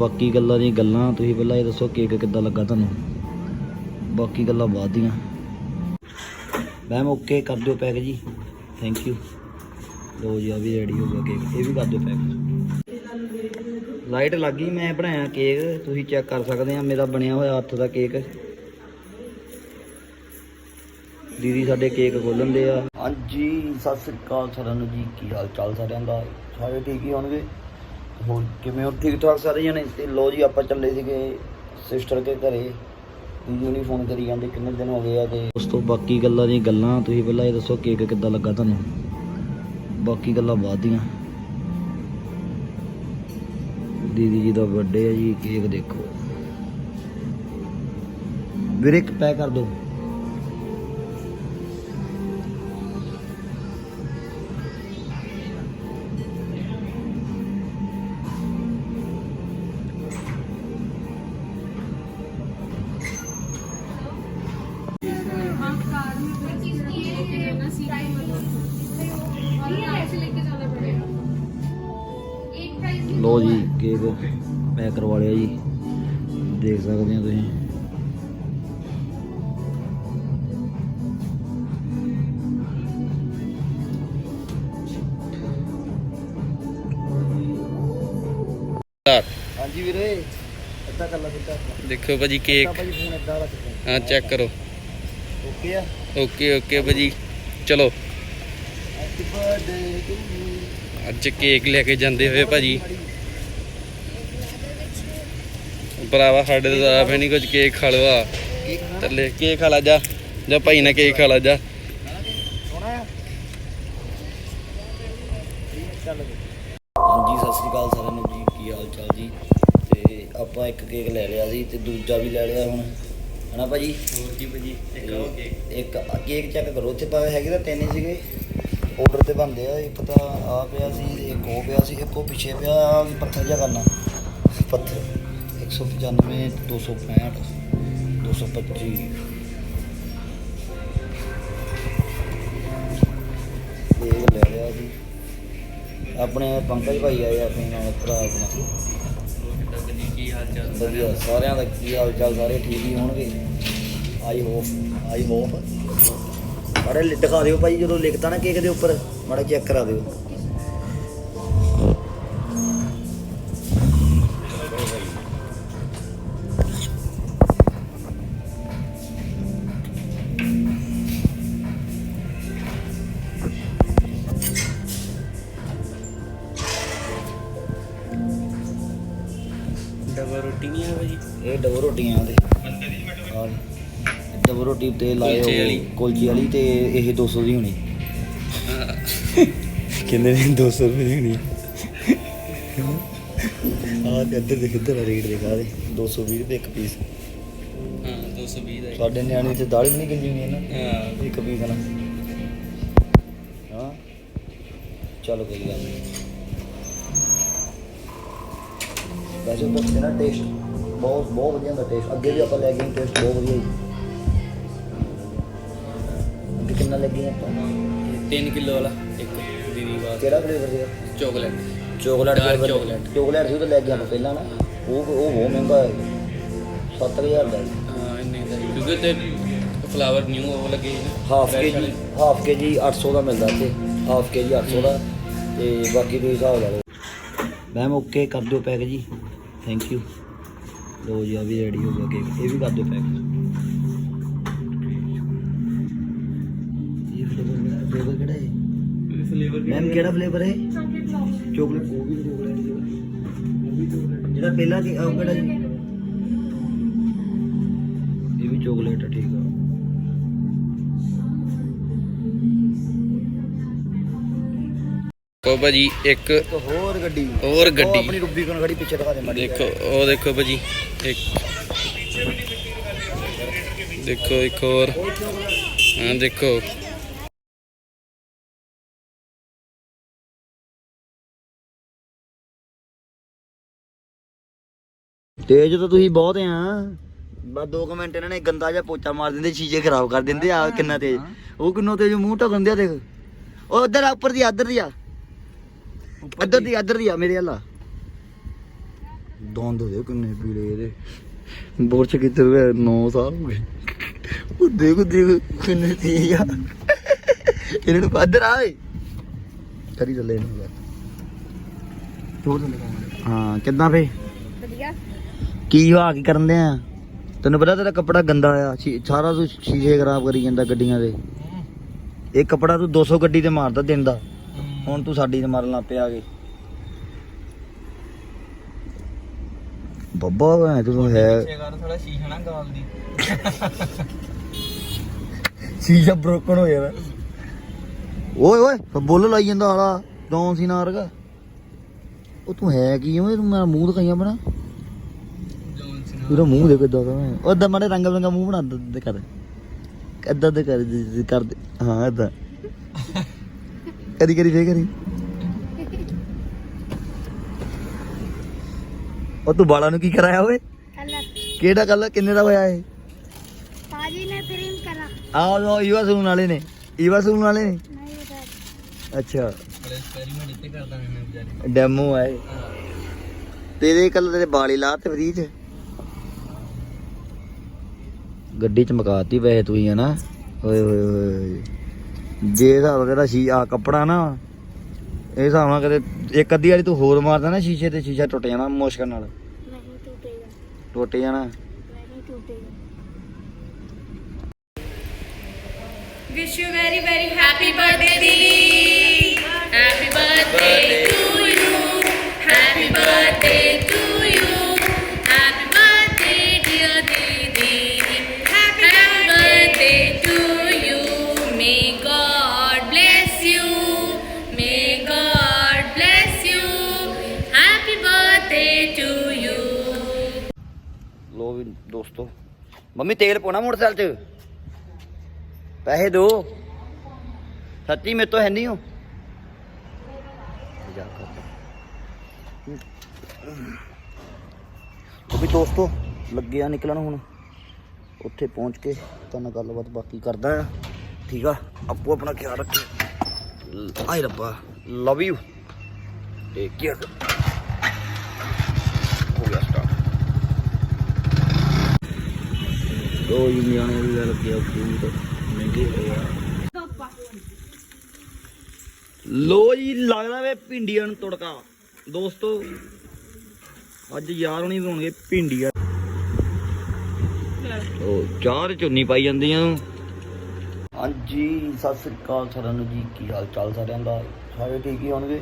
ਬਾਕੀ ਗੱਲਾਂ ਦੀਆਂ ਗੱਲਾਂ, ਤੁਸੀਂ ਪਹਿਲਾਂ ਇਹ ਦੱਸੋ ਕੇਕ ਕਿੱਦਾਂ ਲੱਗਾ ਤੁਹਾਨੂੰ? ਬਾਕੀ ਗੱਲਾਂ ਬਾਅਦ ਦੀਆਂ। ਮੈਮ ਓਕੇ ਕਰ ਦਿਓ ਪੈਕ ਜੀ। ਥੈਂਕ ਯੂ ਲੋ ਜੀ, ਆ ਵੀ ਰੈਡੀ ਹੋ ਗਿਆ ਕੇਕ ਇਹ ਵੀ ਕਰ ਦਿਓ ਪੈਕ ਲਾਈਟ ਲੱਗ ਗਈ, ਮੈਂ ਬਣਾਇਆ ਕੇਕ ਤੁਸੀਂ ਚੈੱਕ ਕਰ ਸਕਦੇ ਆ, ਮੇਰਾ ਬਣਿਆ ਹੋਇਆ ਹੱਥ ਦਾ ਕੇਕ ਦੀਦੀ, ਸਾਡੇ ਕੇਕ ਖੋਲਣ ਦੇ ਆ। ਹਾਂਜੀ, ਸਤਿ ਸ੍ਰੀ ਅਕਾਲ ਸਾਰਿਆਂ ਨੂੰ ਜੀ। ਕੀ ਹਾਲ ਚਾਲ ਸਾਰਿਆਂ ਦਾ? ਸਾਰੇ ਠੀਕ ਹੀ ਹੋਣਗੇ? ਹੋਰ ਕਿਵੇਂ ਹੋ ਠੀਕ ਠਾਕ ਸਾਰੇ ਜਣੇ ਤੇ ਲੋ ਜੀ, ਆਪਾਂ ਚੱਲੇ ਸੀਗੇ ਸਿਸਟਰ ਕੇ ਘਰੇ। ਦੀਦੀ ਹੁਣੀ ਫੋਨ ਕਰੀ ਜਾਂਦੇ, ਕਿੰਨੇ ਦਿਨ ਹੋ ਗਏ ਆ ਤੇ। ਉਸ ਤੋਂ ਬਾਕੀ ਗੱਲਾਂ ਦੀਆਂ ਗੱਲਾਂ, ਤੁਸੀਂ ਪਹਿਲਾਂ ਇਹ ਦੱਸੋ ਕੇਕ ਕਿੱਦਾਂ ਲੱਗਾ ਤੁਹਾਨੂੰ? ਬਾਕੀ ਗੱਲਾਂ ਬਾਅਦ ਦੀਆਂ। ਦੀਦੀ ਜੀ ਦਾ ਬਰਥਡੇ ਹੈ ਜੀ, ਕੇਕ ਦੇਖੋ। ਵੀਰੇ ਇੱਕ ਪੈਕ ਕਰ ਦਿਓ। ਲੋ ਜੀ ਕੇਕ ਪੈਕ ਕਰਵਾ ਲਿਆ ਜੀ। ਦੇਖ ਸਕਦੇ ਹੋ ਤੁਸੀਂ। ਹਾਂਜੀ ਵੀਰੇ ਇੱਦਾਂ ਕਰ ਲਾ ਸਿੱਧਾ ਦੇਖੋ ਭਾਜੀ ਕੇਕ। ਭਾਜੀ ਫੋਨ ਇੱਦਾਂ ਰੱਖ ਹਾਂ ਚੈੱਕ ਕਰੋ। ਓਕੇ ਆ? ਓਕੇ ਓਕੇ ਭਾਜੀ। ਚਲੋ। ਹੈਪੀ ਬਰਥਡੇ ਟੂ ਯੂ ਅੱਜ ਕੇਕ ਲੈ ਕੇ ਜਾਂਦੇ ਹੋਏ ਭਾਜੀ। ਭਰਾਵਾ ਸਾਡੇ ਤੋਂ ਆਪ ਨਹੀਂ ਕੁਝ ਕੇਕ ਖਾ ਲਵਾ। ਕੇਕ ਥੱਲੇ ਕੇਕ ਖਾ ਲਾ ਜਾ ਜਾ ਭਾਈ ਨਾਲ ਕੇਕ ਖਾ ਲਾ ਜਾ। ਹਾਂਜੀ ਸਤਿ ਸ੍ਰੀ ਅਕਾਲ ਸਾਰਿਆਂ ਨੂੰ ਜੀ ਕੀ ਹਾਲ ਚਾਲ ਜੀ? ਤੇ ਆਪਾਂ ਇੱਕ ਕੇਕ ਲੈ ਲਿਆ ਸੀ ਤੇ ਦੂਜਾ ਵੀ ਲੈ ਲਿਆ ਹੁਣ। ਹਨਾ ਭਾਜੀ? ਹੋਰ ਕੀ ਭਾਜੀ? ਇੱਕ ਆ ਕੇਕ। ਚੈੱਕ ਕਰੋ ਉੱਥੇ ਭਾਵੇਂ ਹੈਗੇ ਤਾਂ ਤਿੰਨ ਹੀ ਸੀਗੇ। ਆਰਡਰ ਤੇ ਬੰਦੇ ਆ ਇੱਕ ਤਾਂ ਆ ਪਿਆ ਸੀ ਇੱਕ ਉਹ ਪਿਆ ਸੀ ਇੱਕ ਉਹ ਪਿੱਛੇ ਪਿਆ ਆ ਪੱਥਰ ਜਿਹਾ ਕਰਨਾ। ਪੱਥਰ। 195 265 225 ਕੇਕ ਲੈ ਲਿਆ ਸੀ ਆਪਣੇ ਪੰਕਜ ਭਾਈ ਆਏ ਆਪਣੇ ਨਾਲ, ਭਰਾ ਆਪਣਾ। ਕੀ ਹਾਲ ਚਾਲ ਵਧੀਆ, ਸਾਰਿਆਂ ਦਾ ਕੀ ਹਾਲ ਚਾਲ, ਸਾਰੇ ਠੀਕ ਹੀ ਹੋਣਗੇ? I hope I hope. ਮਾੜੇ ਦਿਖਾ ਦਿਓ ਭਾਈ, ਜਦੋਂ ਲਿਖਤਾ ਨਾ ਕੇਕ ਦੇ ਉੱਪਰ, ਮਾੜਾ ਚੈੱਕ ਕਰਾ ਦਿਓ। ਤੇ ਕੁਲਚੇ ਵਾਲੀ। ਉਹ ਕੁਲਚੇ ਵਾਲੀ ਤੇ ਇਹ 200 ਦੀ ਹੋਣੀ। ਕਿੰਨੇ ਦੀ 200 ਰੁਪਏ ਦੀ ਹੋਣੀ। ਆ ਤੇ ਇੱਧਰ ਦੇਖ ਇੱਧਰ ਰੇਟ ਦਿਖਾ ਦੇ। 220 ਰੁਪਏ ਇੱਕ ਪੀਸ। ਹਾਂ 220 ਦਾ ਸਾਡੇ ਨਿਆਣੇ ਤੇ ਦਾੜੀ ਵੀ ਨਹੀਂ ਗਿੰਦੀ ਹੋਣੀ ਨਾ। ਹਾਂ। ਇੱਕ ਪੀਸ ਨਾ ਹਾਂ। ਚਲੋ ਕੋਈ ਗੱਲ ਨਹੀਂ। ਵੈਸੇ ਤਾਂ ਨਾ ਟੇਸਟ ਬਹੁਤ ਬਹੁਤ ਵਧੀਆ ਹੁੰਦਾ ਟੇਸਟ ਅੱਗੇ ਵੀ ਆਪਾਂ ਲੈ ਗਏ ਟੇਸਟ ਬਹੁਤ ਵਧੀਆ ਜੀ। ਕਿੰਨਾ ਲੱਗੀ ਆਪਾਂ? 3 ਕਿਲੋ ਵਾਲਾ ਇੱਕ ਦੀਦੀ ਵਾਸਤੇ। ਕਿਹੜਾ ਫਲੇਵਰ ਸੀਗਾ? Chocolate. Chocolate Dark flavour chocolate। Chocolate ਸੀ ਉਹ ਤਾਂ ਲੈ ਕੇ ਆਪਾਂ ਪਹਿਲਾਂ ਨਾ। ਉਹ ਉਹ ਬਹੁਤ ਮਹਿੰਗਾ ਹੈ। 7000 ਦਾ ਹਾਂ। ਇੰਨੇ ਦਾ ਹੀ। ਕਿਉਂਕਿ ਤੇ ਫਲਾਵਰ ਨਿਊ ਉਹ ਲੱਗੇ ਸੀ ਨਾ। ਹਾਫ fresh ਕੇ ਜੀ ਵਾਲੇ। ਹਾਫ ਕੇ ਜੀ 800 ਦਾ ਮਿਲਦਾ ਇੱਥੇ। ਹਾਫ ਕੇ ਜੀ 800 ਦਾ। ਤੇ ਬਾਕੀ ਤੁਸੀਂ ਹਿਸਾਬ ਲਾ ਲਓ। ਮੈਮ ਓਕੇ ਕਰ ਦਿਓ ਪੈਕ ਜੀ। ਥੈਂਕ ਯੂ ਲੋ ਜੀ ਆ ਵੀ ਰੈਡੀ ਹੋ ਗਿਆ ਕੇਕ ਇਹ ਵੀ ਕਰ ਦਿਓ ਪੈਕ ਕਿਹੜਾ ਫਲੇਵਰ ਹੈ? ਚਾਕਲੇਟ ਉਹ ਵੀ ਚਾਕਲੇਟ ਜਿਹੜਾ ਪਹਿਲਾਂ ਸੀ ਉਹ ਕਿਹੜਾ ਜੀ ਇਹ ਵੀ ਚਾਕਲੇਟ ਹੈ ਠੀਕ ਆ। ਕੋ ਭਾਜੀ ਇੱਕ ਹੋਰ ਗੱਡੀ। ਹੋਰ ਗੱਡੀ। ਆਪਣੀ ਰੂਬੀ ਕੋਲ ਖੜੀ ਪਿੱਛੇ ਦਿਖਾ ਦੇ ਮਾੜੀ ਦੇਖੋ ਉਹ ਦੇਖੋ ਭਾਜੀ ਇੱਕ ਦੇਖੋ ਇੱਕ ਹੋਰ। ਹਾਂ ਦੇਖੋ। ਤੇਜ ਤਾਂ ਤੁਸੀਂ ਬਹੁਤ ਆ। ਬਸ 2 ਮਿੰਟ ਇਹਨਾਂ ਨੇ ਗੰਦਾ ਜਿਹਾ ਪੋਚਾ ਮਾਰ ਦਿੰਦੇ ਚੀਜ਼ੇ ਖਰਾਬ ਕਰ ਦਿੰਦੇ ਆ ਕਿੰਨਾ ਤੇਜ਼। ਉਹ ਕਿੰਨੋ ਤੇਜ਼ ਮੂੰਹ ਢਕਣ ਦਿਆ ਦੇਖ। ਉਹ ਉਧਰ ਆ ਉੱਪਰ ਦੀ ਇੱਧਰ ਦੀ ਆ। ਇੱਧਰ ਦੀ। ਇੱਧਰ ਦੀ ਆ ਮੇਰੇ ਹੱਲਾ ਦੰਦ ਦੇ ਕਿੰਨੇ ਪੀਲੇ ਇਹਦੇ। ਬੁਰਸ਼ ਕਿੱਥੇ ਗਏ 9 ਸਾਲ ਹੋ ਗਏ। ਉਹ ਦੇਖੋ ਦੇਖੋ ਕਿੰਨੇ ਤੀਜ ਆ। ਇਹਨਾਂ ਨੂੰ ਪੱਧਰ ਆਏ ਕਰੀ ਚੱਲੇ ਇਹਨੂੰ ਥੱਲੇ ਹਾਂ ਕਿੱਦਾਂ ਫੇ? ਕੀ ਆ ਕੀ ਕਰਨ ਦੇ ਆ ਤੈਨੂੰ ਪਤਾ ਤੇਰਾ ਕੱਪੜਾ ਗੰਦਾ ਆ ਸ਼ੀ- ਸਾਰਾ ਤੂੰ ਸ਼ੀਸ਼ੇ ਖਰਾਬ ਕਰੀ ਜਾਂਦਾ ਗੱਡੀਆਂ ਦੇ। ਇਹ ਕੱਪੜਾ ਤੂੰ 200 ਗੱਡੀ ਤੇ ਮਾਰਦਾ ਦਿਨ ਦਾ। ਹੁਣ ਤੂੰ ਸਾਡੀ ਤੇ ਮਾਰਨ ਲੱਗ ਪਿਆ ਕੇ ਬੱਬਾ ਭੈਣ ਤੂੰ ਹੈ। ਕਰ ਥੋੜਾ ਸ਼ੀਸ਼ਾ ਨਾ ਗਾਲ ਦੀ। ਸ਼ੀਸ਼ਾ ਬ੍ਰੋਕਨ ਹੋ ਜਾਣਾ। ਓਏ ਓਏ ਬੁੱਲ ਲਾਈ ਜਾਂਦਾ ਆਲਾ ਡੌਨ ਸੀ ਨਾਰਗਾ ਉਹ ਤੂੰ ਹੈ ਕੀ ਓਏ? ਤੂੰ ਮੇਰਾ ਮੂੰਹ ਦਿਖਾਈਆਂ ਬਣਾ। ਜੌਨ ਉਹਦਾ ਮੂੰਹ ਦੇ ਕਿੱਦਾਂ ਦਾ ਉਹਦਾ ਮਾੜੇ ਰੰਗ ਰੰਗਾ ਮੂੰਹ ਬਣਾ ਦੇ- ਦੇ ਕਰ ਏਦਾਂ ਦੇ ਕਰ ਕਰ ਦੇ ਹਾਂ ਏਦਾਂ। ਕਦੀ ਕਦੀ ਫੇਰ ਕਰੀ। ਉਹ ਤੂੰ ਬਾਲਾਂ ਨੂੰ ਕੀ ਕਰਾਇਆ ਓਏ? ਕਲਰ। ਕਿਹੜਾ ਕੱਲ ਕਿੰਨੇ ਦਾ ਹੋਇਆ ਇਹ? ਪਾਜੀ ਨੇ ਫਿਲਮ ਕਰਾ। ਆਹ ਉਹ ਈਵਾ ਸੂਨ ਵਾਲੇ ਨੇ। ਈਵਾ ਸੂਨ ਵਾਲੇ ਨੇ? ਨਹੀਂ ਅੱਛਾ। ਬੜੇ ਐਕਸਪੈਰੀਮੈਂਟ ਇੱਥੇ ਕਰਦਾ ਮੈਂ ਵਿਚਾਰੇ। ਡੈਮੋ ਆਏ ਤੇਰੇ ਕੱਲ ਤੇਰੇ ਬਾਲੀ ਲਾ ਤੇ ਫਰੀ ਚ। ਗੱਡੀ ਚ ਮਕਾਤੀ ਵੈਸੇ ਤੂੰ ਹੀ ਹੈ ਨਾ ਓਏ ਹੋਏ ਹੋਏ ਜੇ ਹਿਸਾਬ ਵਗੈਰਾ ਸ਼ੀ ਆ ਕੱਪੜਾ ਨਾ ਇਹ ਹਿਸਾਬ ਨਾਲ ਕਦੇ ਇੱਕ ਅੱਧੀ ਵਾਰੀ ਤੂੰ ਹੋਰ ਮਾਰਦਾ ਨਾ ਸ਼ੀਸ਼ੇ ਤੇ ਸ਼ੀਸ਼ਾ ਟੁੱਟ ਜਾਣਾ ਮੁਸ਼ਕਲ ਨਾਲ ਨਹੀਂ ਟੁੱਟੇਗਾ ਟੁੱਟ ਜਾਣਾ ਨਹੀਂ ਟੁੱਟੇਗਾ Wish you very very happy birthday Didi. Happy birthday to you. Happy birthday to you. ਦੋਸਤੋ, ਮੰਮੀ ਤੇਲ ਪਾਉਣਾ ਮੋਟਰਸਾਈਕਲ 'ਚ? ਪੈਸੇ ਦੋ। ਸੱਚੀ ਮੇਰੇ ਤੋਂ ਹੈ ਨਹੀਂ ਹੋ। ਜਾ ਵੀ ਦੋਸਤੋ, ਲੱਗਿਆ ਨਿਕਲਣ ਹੁਣ। ਉੱਥੇ ਪਹੁੰਚ ਕੇ ਤੁਹਾਨੂੰ ਗੱਲਬਾਤ ਬਾਕੀ ਕਰਦਾ ਆ। ਠੀਕ ਆ, ਆਪੋ ਆਪਣਾ ਖਿਆਲ ਰੱਖਿਓ ਆਈ ਰੱਬਾ ਲਵ ਯੂ ਟੇਕ ਕੇਅਰ ਹੋ ਗਿਆ ਸਟਾਰਟ ਦੋ ਇੰਡੀਆਨੇ ਵੀ ਗੱਲ ਕੀ ਮਹਿੰਗੇ ਹੋਏ ਲੋ ਜੀ, ਲੱਗਦਾ ਵੇ ਭਿੰਡੀਆਂ ਨੂੰ ਤੜਕਾ। ਦੋਸਤੋ, ਅੱਜ ਯਾਰ ਹੁਣੀ ਬਣਾਉਣਗੇ ਭਿੰਡੀਆਂ। ਉਹ ਚਾਹ ਚੁੰਨੀ ਪਾਈ ਜਾਂਦੀਆਂ ਹਾਂਜੀ, ਸਤਿ ਸ੍ਰੀ ਅਕਾਲ ਸਾਰਿਆਂ ਨੂੰ ਜੀ, ਕੀ ਹਾਲ ਚਾਲ ਸਾਰਿਆਂ ਦਾ? ਸਾਰੇ ਠੀਕ ਹੀ ਹੋਣਗੇ?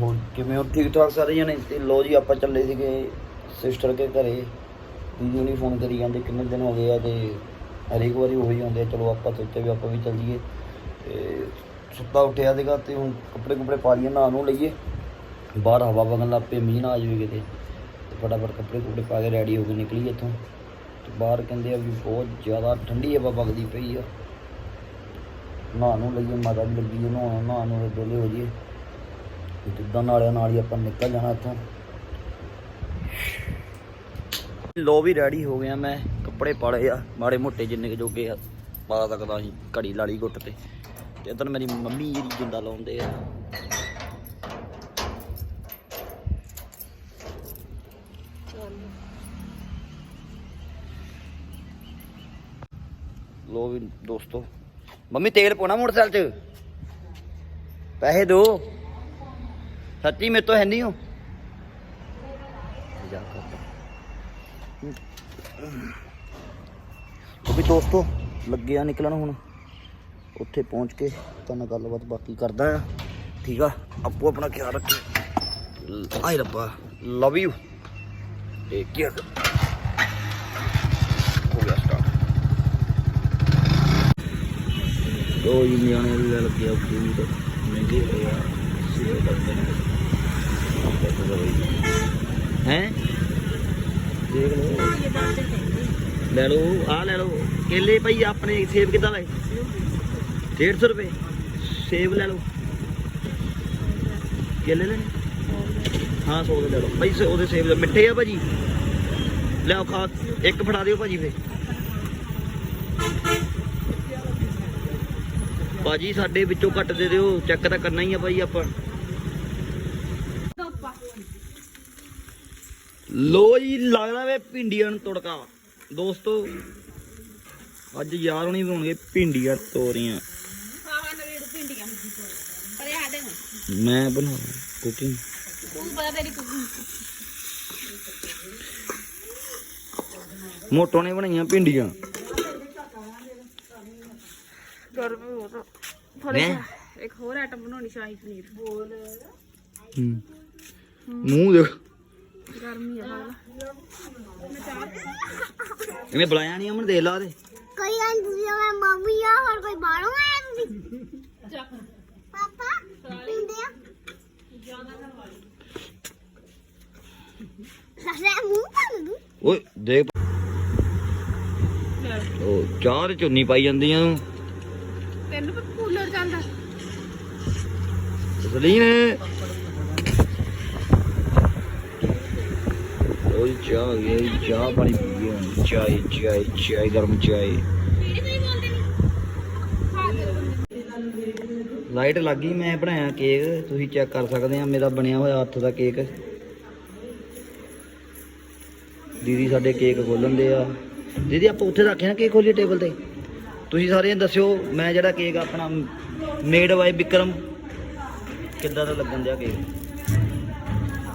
ਹੋਰ ਕਿਵੇਂ ਹੋ? ਠੀਕ ਠਾਕ ਸਾਰੇ ਜਣੇ ਤੇ ਲੋ ਜੀ, ਆਪਾਂ ਚੱਲੇ ਸੀਗੇ ਸਿਸਟਰ ਕੇ ਘਰੇ। ਦੀਦੀ ਹੁਣੀ ਫੋਨ ਕਰੀ ਜਾਂਦੇ, ਕਿੰਨੇ ਦਿਨ ਹੋ ਗਏ ਆ ਤੇ ਹਰੇਕ ਵਾਰੀ ਉਹੀ ਹੁੰਦੇ ਆ, ਚਲੋ ਆਪਾਂ ਸੋਚਿਆ ਵੀ ਆਪਾਂ ਵੀ ਚੱਲ ਜੀਏ ਤੇ ਸੁੱਤਾ ਉੱਠਿਆ ਸੀਗਾ ਤੇ ਹੁਣ ਕੱਪੜੇ ਕੁਪੜੇ ਪਾ ਲਈਏ, ਨਹਾ ਨੂੰ ਲਈਏ। ਬਾਹਰ ਹਵਾ ਵਗਣ ਲੱਗ ਪਈ, ਮੀਂਹ ਨਾ ਆ ਜਾਵੇ ਕਿਤੇ। ਤੇ ਫਟਾਫਟ ਕੱਪੜੇ ਕੁਪੜੇ ਪਾ ਕੇ ਰੈਡੀ ਹੋ ਕੇ ਨਿਕਲੀ ਇੱਥੋਂ। ਤੇ ਬਾਹਰ ਕਹਿੰਦੇ ਆ ਵੀ ਬਹੁਤ ਜ਼ਿਆਦਾ ਠੰਡੀ ਹਵਾ ਵਗਦੀ ਪਈ ਆ। ਨਹਾ ਨੂੰ ਲਈਏ, ਮਾਤਾ ਵੀ ਲੱਗੀ ਉਹਨੂੰ ਨਹਾ ਨੂੰ ਵੇਲੇ ਹੋ ਜੀਏ ਤੇ ਜਿੱਦਾਂ ਨਾਲਿਆਂ ਨਾਲ ਹੀ ਆਪਾਂ ਨਿਕਲ ਜਾਣਾ ਇੱਥੋਂ। ਲੋ ਵੀ ਰੈਡੀ ਹੋ ਗਿਆ ਮੈਂ, ਕੱਪੜੇ ਪਾ ਪਾਲੇ ਆ, ਮਾੜੇ ਮੋਟੇ ਜਿੰਨੇ ਕੁ ਜੋਗੇ ਆ, ਪਾ ਸਕਦਾ ਸੀ ਘੜੀ ਲਾਲੀ ਗੁੱਟ ਤੇ। ਤੇ ਇਧਰ ਮੇਰੀ ਮੰਮੀ ਜਿਹੜੀ ਜਿੰਦਾ ਲਾਉਂਦੇ ਆ। ਲੋ ਵੀ ਦੋਸਤੋ, ਮੰਮੀ ਤੇਲ ਪਾਉਣਾ ਮੋਟਰਸਾਈਕਲ 'ਚ? ਪੈਸੇ ਦੋ। ਸੱਚੀ ਮੇਰੇ ਤੋਂ ਹੈ ਨਹੀਂ ਹੋ ਜਾ ਕਰਦਾ ਵੀ ਦੋਸਤੋ, ਲੱਗਿਆ ਨਿਕਲਣ ਹੁਣ। ਉੱਥੇ ਪਹੁੰਚ ਕੇ ਤੁਹਾਨੂੰ ਗੱਲਬਾਤ ਬਾਕੀ ਕਰਦਾ ਆ। ਠੀਕ ਆ, ਆਪੋ ਆਪਣਾ ਖਿਆਲ ਰੱਖਿਓ ਆਈ ਰੱਬਾ ਲਵ ਯੂ ਟੇਕ ਕੇਅਰ ਹੋ ਗਿਆ ਸਟਾਰਟ ਦੋ ਇੰਡੀਆਨੇ ਵੀ ਗੱਲ ਕੀ ਫੂਡ ਮਹਿੰਗੇ ਹੋਏ ਸੇਲ ਕਰਦੇ ਨੇ। ਹੈ? ਦੇਖ ਲਓ ਲੈ ਲਓ ਆ ਲੈ ਲਓ। ਕੇਲੇ ਭਾਈ, ਆਪਣੇ ਸੇਬ ਕਿੱਦਾਂ ਲਏ 150 ਰੁਪਏ। ਸੇਬ ਲੈ ਲਓ। ਕੇਲੇ ਲੈਣੇ? ਹਾਂ 100 ਦੇ ਲੈ ਲਓ। ਭਾਈ, ਸੌ ਦੇ ਸੇਬ ਲੈ ਮਿੱਠੇ ਆ ਭਾਜੀ? ਲਿਆਓ ਖਾ। ਇੱਕ ਫੜਾ ਦਿਓ ਭਾਜੀ ਫੇ ਭਾਜੀ, ਸਾਡੇ ਵਿੱਚੋਂ ਕੱਟ ਦੇ ਦਿਓ। ਚੈੱਕ ਤਾਂ ਕਰਨਾ ਹੀ ਆ ਭਾਈ ਆਪਾਂ। ਲੋ ਜੀ ਲੱਗਦਾ ਵੇ ਭਿੰਡੀਆਂ ਨੂੰ ਤੜਕਾ ਦੋਸਤੋ ਅੱਜ ਯਾਰ ਹੁਣੀ ਬਣਾਉਣਗੇ ਭਿੰਡੀਆਂ ਤੋਰੀਆਂ। ਮੈਂ ਬਣਾ ਕੁਕਿੰਗ ਤੂੰ ਪਤਾ ਤੇਰੀ ਕੁਕਿੰਗ ਮੋਟੋ ਨੇ ਬਣਾਈਆਂ ਭਿੰਡੀਆਂ। ਗਰਮੀ ਹੋ ਤਾਂ ਮੈਂ ਇੱਕ ਹੋਰ ਆਈਟਮ ਬਣਾਉਣੀ ਸ਼ਾਹੀ ਪਨੀਰ। ਹੂੰ। ਮੂੰਹ ਦੇਖ। ਗਰਮੀ ਆ ਬੁਲਾਇਆ ਨਹੀਂ ਅਮਨ ਦੇ ਲਾ ਦੇ ਕੋਈ ਆਂ ਤੁਸੀਂ ਮੈਂ ਮੰਮੀ ਆ ਹੋਰ ਕੋਈ ਬਾਹਰੋਂ ਆਇਆ ਤੁਸੀਂ? ਚਾਰ ਚੁੰਨੀ ਪਾਈ ਜਾਂਦੀਆਂ ਤੈਨੂੰ ਕੂਲਰ ਜਾਂਦਾ ਸਲੀਨ। ਲੋ ਚਾਹ ਆ ਗਈ ਚਾਹ ਪਾਣੀ ਪੀ ਗਏ ਚਾਏ ਚਾਏ ਚਾਏ, ਗਰਮ ਚਾਏ। ਲਾਈਟ ਲੱਗ ਗਈ, ਮੈਂ ਬਣਾਇਆ ਕੇਕ। ਤੁਸੀਂ ਚੈੱਕ ਕਰ ਸਕਦੇ ਆ, ਮੇਰਾ ਬਣਿਆ ਹੋਇਆ ਹੱਥ ਦਾ ਕੇਕ। ਦੀਦੀ ਸਾਡੇ ਕੇਕ ਖੋਲਣ ਦੇ ਆ। ਦੀਦੀ, ਆਪਾਂ ਉੱਥੇ ਰੱਖਿਆ ਨਾ ਕੇਕ ਖੋਲੀ ਟੇਬਲ ਤੇ? ਤੁਸੀਂ ਸਾਰਿਆਂ ਦੱਸਿਓ, ਮੈਂ ਜਿਹੜਾ ਕੇਕ ਆਪਣਾ ਮੇਡ ਬਾਈ ਵਿਕਰਮ। ਕਿੱਦਾਂ ਦਾ ਲੱਗਣ ਦਿਆ ਕੇਕ?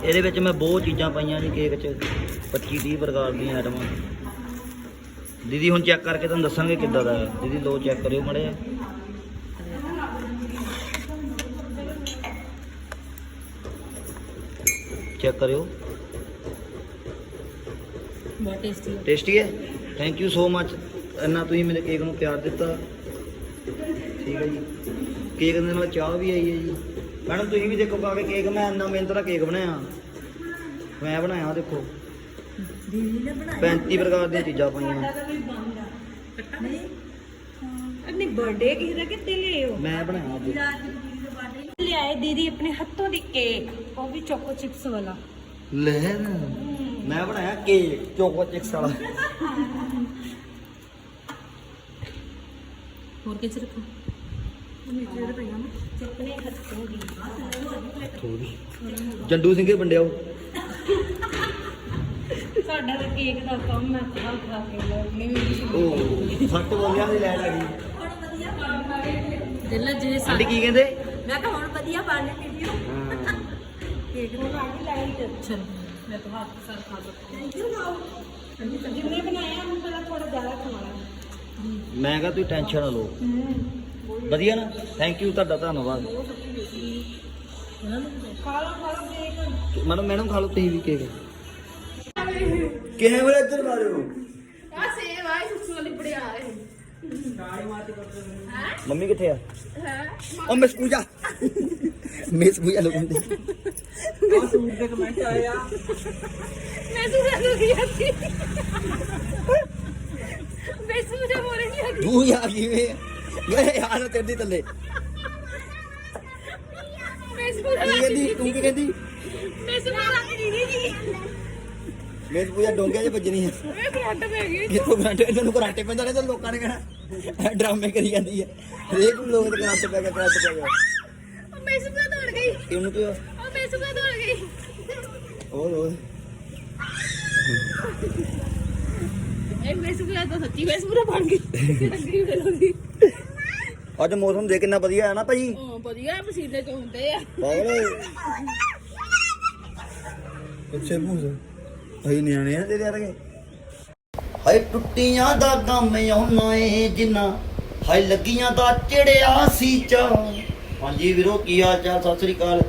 ਇਹਦੇ ਵਿੱਚ ਮੈਂ ਬਹੁਤ ਚੀਜ਼ਾਂ ਪਾਈਆਂ ਜੀ ਕੇਕ 'ਚ 25 30 ਪ੍ਰਕਾਰ ਦੀਆਂ ਆਈਟਮਾਂ। ਦੀਦੀ ਹੁਣ ਚੈੱਕ ਕਰਕੇ ਤੁਹਾਨੂੰ ਦੱਸਾਂਗੇ ਕਿੱਦਾਂ ਦਾ ਹੈ। ਦੀਦੀ ਲੋ ਚੈੱਕ ਕਰਿਓ ਮੜੇ ਚੈੱਕ ਕਰਿਓ। ਬਹੁਤ ਟੇਸਟੀ ਟੇਸਟੀ ਹੈ? ਥੈਂਕ ਯੂ ਸੋ ਮੱਚ ਇੰਨਾ ਤੁਸੀਂ ਮੇਰੇ ਕੇਕ ਨੂੰ ਪਿਆਰ ਦਿੱਤਾ। ਠੀਕ ਹੈ ਜੀ। ਕੇਕ ਦੇ ਨਾਲ ਚਾਹ ਵੀ ਆਈ ਹੈ ਜੀ। ਮੈਡਮ ਤੁਸੀਂ ਵੀ ਦੇਖੋ ਪਾ ਕੇ ਕੇਕ ਮੈਂ ਇੰਨਾ ਮਿਹਨਤ ਦਾ ਕੇਕ ਬਣਾਇਆ। ਮੈਂ ਬਣਾਇਆ ਦੇਖੋ। ਦੀਦੀ ਨੇ ਬਣਾਇਆ 35 ਪ੍ਰਕਾਰ ਦੀਆਂ ਚੀਜ਼ਾਂ ਪਾਈਆਂ। ਮੈਂ ਬਣਾਇਆ ਕੇਕ ਚੋਕੋ ਚਿਪਸ ਵਾਲਾ। ਹੋਰ ਕਿੱਥੇ ਰੱਖਾਂ? ਥੋੜੀ ਜੰਡੂ ਸਿੰਘੇ ਵੰਡਿਆਓ ਸਾਡਾ ਤਾਂ ਕੇਕ ਦਾ ਕੰਮ ਹੈ ਖਾ ਖਾ ਕੇ ਲੋਣੀ ਉਹ ਸੱਟ ਬੋਲਿਆ ਦੀ ਲੈ ਲੱਗੀ। ਦਿਲ ਜਿਹੜੇ ਆਂਟੀ ਸਾਡੇ ਕੀ ਕਹਿੰਦੇ? ਮੈਂ ਕਿਹਾ ਹੁਣ ਵਧੀਆ ਬਣ ਵੀਡੀਓ ਹਾਂ। ਕੇਕ ਨੂੰ ਆਂਟੀ ਲਾਈਟ ਅੱਛਾ ਮੈਂ ਤਾਂ ਹੱਥ ਸਾਰ ਖਾ ਸਕਦਾ ਜਿੰਨੇ ਬਣਾਇਆ ਉਹਨੂੰ ਪਹਿਲਾਂ ਥੋੜਾ ਜ਼ਿਆਦਾ ਖਵਾਇਆ ਮੈਂ ਕਿਹਾ ਤੁਸੀਂ ਟੈਨਸ਼ਨ ਨਾ ਲਓ। ਵਧੀਆ ਨਾ? ਥੈਂਕ ਯੂ ਤੁਹਾਡਾ ਧੰਨਵਾਦ। ਮੈਡਮ ਮੈਡਮ ਖਾ ਲਓ ਤੁਸੀਂ ਵੀ ਕੇਕ ਕਿਹਨੇ ਵੇਲੇ ਇੱਧਰ ਮਾਰਿਓ ਆ ਸੇਵ ਆਈ ਸੁਸੂ ਵਾਲੀ ਬੜਿਆ ਰਹੇ ਮੰਮੀ ਕਿੱਥੇ ਆ? ਹੈ? ਉਹ ਮਿਸ ਪੂਜਾ। ਮਿਸ ਪੂਜਾ ਲੋਕਾਂ ਦੇ ਮੈਂ ਸੁਸੂ ਨੂੰ ਗਿਆ ਸੀ ਮੈਂ ਸੁਸੂ ਬੋਲ ਨਹੀਂ ਆ ਤੂੰ ਯਾ ਕਿਵੇਂ? ਗਏ ਯਾਰ ਤੇਰੀ ਥੱਲੇ ਮੈਂ ਸੁਸੂ ਕੀ ਕਹਿੰਦੀ ਤੂੰ ਕੀ ਕਹਿੰਦੀ ਮੈਂ ਸੁਸੂ ਲੱਗ ਨਹੀਂ ਦੀ ਮਿਸ ਪੂਜਾ ਡੋਂਗੇ 'ਚ ਵੱਜਣੀ ਹੈ ਮੈਂ ਕਰੰਟ ਪੈ ਗਈ ਕਿਥੋਂ ਗਰਾਂਟੇ ਇਹਨਾਂ ਨੂੰ ਕਰਾਟੇ ਪੈਂਦਾ ਨੇ ਤਾਂ ਲੋਕਾਂ ਨੇ ਕਹਿਣਾ ਇਹ ਡਰਾਮੇ ਕਰੀ ਜਾਂਦੀ ਹੈ ਹਰੇਕ ਨੂੰ ਲੋਕ ਦੇ ਕਰਾਟੇ ਪੈ ਗਿਆ ਕਰਾਟੇ ਪੈ ਗਿਆ ਮੈਂ ਸੁਸੂ ਦੌੜ ਗਈ ਇਹਨੂੰ ਕਿਉਂ ਉਹ ਮੈਂ ਸੁਸੂ ਦੌੜ ਗਈ ਹੋਰ ਹੋਰ ਇਹ ਮੈਂ ਸੁਸੂ ਤਾਂ ਸੱਚੀ ਮੈਂ ਸੁਸੂ ਬਣ ਗਈ ਲੱਗੀ ਮਿਲੂਗੀ ਅੱਜ ਮੌਸਮ ਦੇ ਕਿੰਨਾ ਵਧੀਆ ਹੈ ਨਾ ਭਾਜੀ ਹਾਂ ਵਧੀਆ ਪਸੀਨੇ ਚ ਹੁੰਦੇ ਆ। ਪਾਗਲ ਪਿੱਛੇ ਭੂਸ ਭਾਈ ਨਿਆਣੇ ਆ ਤੇਰੇ ਵਰਗੇ। ਹਾਏ ਟੁੱਟੀਆਂ ਦਾ ਗਮ ਆਉਣਾ ਏ ਜਿੰਨਾ। ਹਾਏ ਲੱਗੀਆਂ ਦਾ ਚੜਿਆ ਸੀ ਚਾ ਹਾਂਜੀ ਵੀਰੋ ਕੀ ਹਾਲ ਚਾਲ? ਸਤਿ ਸ੍ਰੀ ਅਕਾਲ।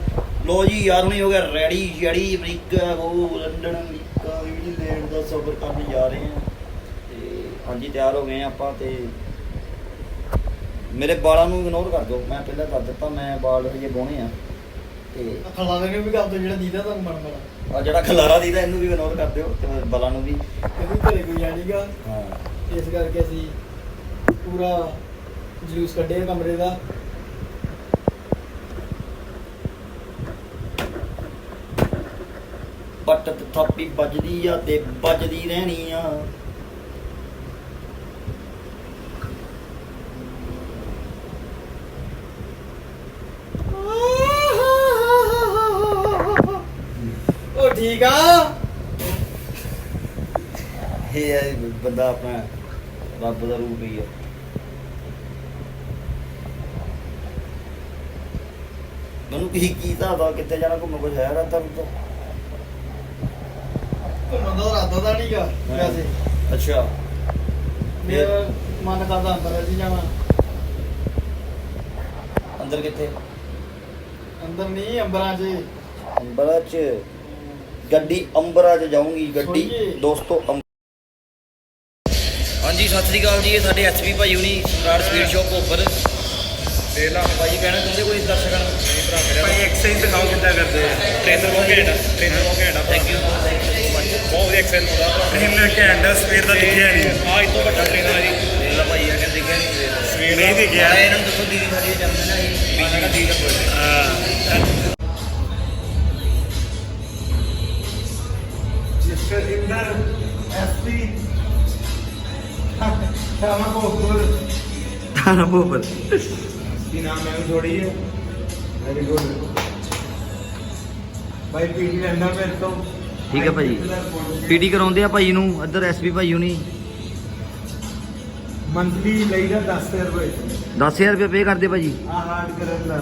ਲੋ ਜੀ ਯਾਰ ਹੁਣੀ ਹੋ ਗਿਆ ਰੈਡੀ ਜੜੀ ਅਮਰੀਕਾ ਉਹ ਲੰਡਨ ਅਮਰੀਕਾ ਨਿਊਜ਼ੀਲੈਂਡ ਦਾ ਸਫ਼ਰ ਕਰਨ ਜਾ ਰਹੇ ਹਾਂ। ਤੇ ਹਾਂਜੀ ਤਿਆਰ ਹੋ ਗਏ ਆਪਾਂ ਤੇ ਮੇਰੇ ਵਾਲਾਂ ਨੂੰ ਇਗਨੋਰ ਕਰ ਦਿਓ। ਮੈਂ ਪਹਿਲਾਂ ਕਰ ਦਿੱਤਾ ਮੈਂ ਵਾਲ ਹਜੇ ਬੋਣੇ ਆ। ਤੇ ਖਲਾਵੇ ਨੇ ਵੀ ਕਰ ਦੋ ਜਿਹੜਾ ਦੀਦਾ ਤੁਹਾਨੂੰ ਮਨ ਬੜਾ ਆ ਜਿਹੜਾ ਖਲਾਰਾ ਦੀਦਾ ਇਹਨੂੰ ਵੀ ਇਗਨੋਰ ਕਰ ਦਿਓ ਤੇ ਵਾਲਾਂ ਨੂੰ ਵੀ। ਕਿਉਂਕਿ ਘਰੇ ਕੋਈ ਆਣੀਗਾ ਹਾਂ। ਇਸ ਕਰਕੇ ਅਸੀਂ ਪੂਰਾ ਜਲੂਸ ਕੱਢਿਆ ਕਮਰੇ ਦਾ। ਪੱਟ ਤੇ ਥਾਪੀ ਵੱਜਦੀ ਆ ਤੇ ਵੱਜਦੀ ਰਹਿਣੀ ਆ। ਠੀਕ ਆ? ਇਹ ਬੰਦਾ ਆਪਣਾ ਰੱਬ ਦਾ ਰੂਪ ਹੀ ਆ। ਮੈਨੂੰ ਕੀ ਕੀ ਦਾ ਕਿੱਥੇ ਜਾਣਾ ਘੁੰਮਣ ਕੁਝ ਹੈ ਰਾਤਾ ਰੂਤਾ ਘੁੰਮਣ ਦਾ ਨਹੀਂਗਾ ਵੈਸੇ। ਅੱਛਾ। ਮੇਰਾ ਮਨ ਕਰਦਾ ਅੰਦਰ ਜੀ ਜਾਵਾਂ। ਅੰਦਰ ਕਿੱਥੇ? ਅੰਦਰ ਨਹੀਂ ਅੰਬਰਾਂ 'ਚ। ਅੰਬਰਾਂ ਚ? ਗੱਡੀ ਅੰਬਰਾਂ ਚ ਜਾਊਂਗੀ ਗੱਡੀ। ਦੋਸਤੋ ਅੰਬ- ਹਾਂਜੀ ਸਤਿ ਸ੍ਰੀ ਅਕਾਲ ਜੀ ਇਹ ਸਾਡੇ ਐਸਪੀ ਭਾਈ ਹੁਣੀ ਸਟਾਰ ਸਪੀਡ ਸ਼ਾਪ ਉੱਪਰ। ਤੇ ਲਾ ਭਾਈ ਕਹਿਣਾ ਚਾਹੁੰਦੇ ਕੋਈ ਦਰਸ਼ਕਾਂ ਨੂੰ ਭਰਾ ਮੇਰਾ ਭਾਈ ਐਕਸਰਸਾਈਜ਼ ਦਿਖਾਓ ਕਿੱਦਾਂ ਕਰਦੇ ਆ। ਟ੍ਰੇਨਰ ਬਹੁਤ ਘੈਂਟ ਆ ਟ੍ਰੇਨਰ ਬਹੁਤ ਘੈਂਟ ਆ ਥੈਂਕ ਯੂ ਬਹੁਤ ਵਧੀਆ ਐਕਸਰਸਾਈਜ਼ ਹੁੰਦਾ ਟ੍ਰੇਨਰ ਘੈਂਟ ਆ ਸਵੇਰ ਦਾ ਦਿਖਿਆ ਨਹੀਂ। ਆ ਇਸ ਤੋਂ ਵੱਡਾ ਟ੍ਰੇਨਰ ਹੈ ਜੀ। ਦੇਖ ਲਾ ਭਾਈ ਆ ਕੇ ਦੇਖਿਆ ਨਹੀਂ ਸਵੇਰ ਦਾ। ਨਹੀਂ ਦਿਖਿਆ। ਨਾਲੇ ਇਹਨਾਂ ਨੂੰ ਦੱਸੋ ਦੀਦੀ ਸਾਡੀ ਜਨਮ ਦਿਨ ਹੈ ਜੀ ਮੈਂ ਕਿਹਾ ਦੀਦੀ ਦਾ birthday। ਹਾਂ। ਜਿਸਟਰ ਇੰਦਰ ਐਸਪੀ ਸ਼ਾਮਾ ਕੋਪੁਰ ਥਾਣਾ ਭੋਪਰ ਕੀ ਨਾਮ ਹੈ ਥੋੜੀ ਹੈ ਵੈਰੀ ਗੁੱਡ ਬਾਈ ਪੀਟੀ ਲੈਂਦਾ ਮੇਰੇ ਤੋਂ। ਠੀਕ ਹੈ ਭਾਜੀ। ਪੀਟੀ ਕਰਾਉਂਦੇ ਆ ਭਾਈ ਨੂੰ ਇੱਧਰ ਐਸਪੀ ਭਾਈ ਹੁਣੀ। ਮੰਥਲੀ ਲਈਦਾ 10000 ਰੁਪਏ। 10000 ਰੁਪਏ ਪੇ ਕਰਦੇ ਭਾਜੀ। ਆ ਹਾਰਡ ਕਰਨ ਦਾ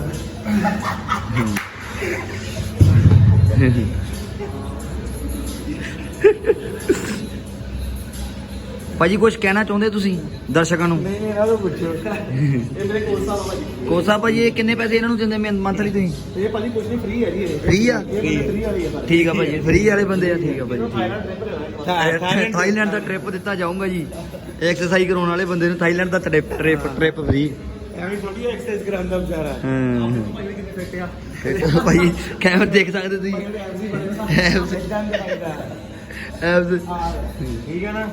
ਭਾਜੀ ਕੁਝ ਕਹਿਣਾ ਚਾਹੁੰਦੇ ਤੁਸੀਂ ਦਰਸ਼ਕਾਂ ਨੂੰ? ਨਹੀਂ ਨਹੀਂ ਇਹਨਾਂ ਤੋਂ ਪੁੱਛੋ। ਇਹ ਮੇਰੇ ਕੋਲ ਸਾਲ ਭਾਜੀ। ਕੋਸਾ ਭਾਜੀ ਇਹ ਕਿੰਨੇ ਪੈਸੇ ਇਹਨਾਂ ਨੂੰ ਦਿੰਦੇ ਮੰਥਲੀ ਤੁਸੀਂ? ਇਹ ਭਾਜੀ ਕੁਝ ਨਹੀਂ ਫ੍ਰੀ ਹੈ ਜੀ ਇਹ। ਆ? ਫ੍ਰੀ ਵਾਲੀ ਹੈ ਠੀਕ ਆ ਭਾਜੀ ਫ੍ਰੀ ਵਾਲੇ ਬੰਦੇ ਆ ਠੀਕ ਆ ਭਾਜੀ ਥਾਈਲੈਂਡ ਦਾ ਟ੍ਰਿਪ ਦਿੱਤਾ ਜਾਊਗਾ ਜੀ। ਐਕਸਰਸਾਈਜ਼ ਕਰਾਉਣ ਵਾਲੇ ਬੰਦੇ ਨੂੰ ਥਾਈਲੈਂਡ ਦਾ ਟ੍ਰਿਪ ਟ੍ਰਿਪ ਟ੍ਰਿਪ ਫ੍ਰੀ ਐਵੇਂ ਥੋੜੀ ਐਕਸਰਸਾਈਜ਼ ਕਰਾਉਂਦਾ ਵਿਚਾਰਾ। ਹਾਂ। ਆ। ਭਾਈ ਕੈਮਰਾ ਦੇਖ ਸਕਦੇ ਤੁਸੀਂ? ਠੀਕ ਹੈ ਨਾ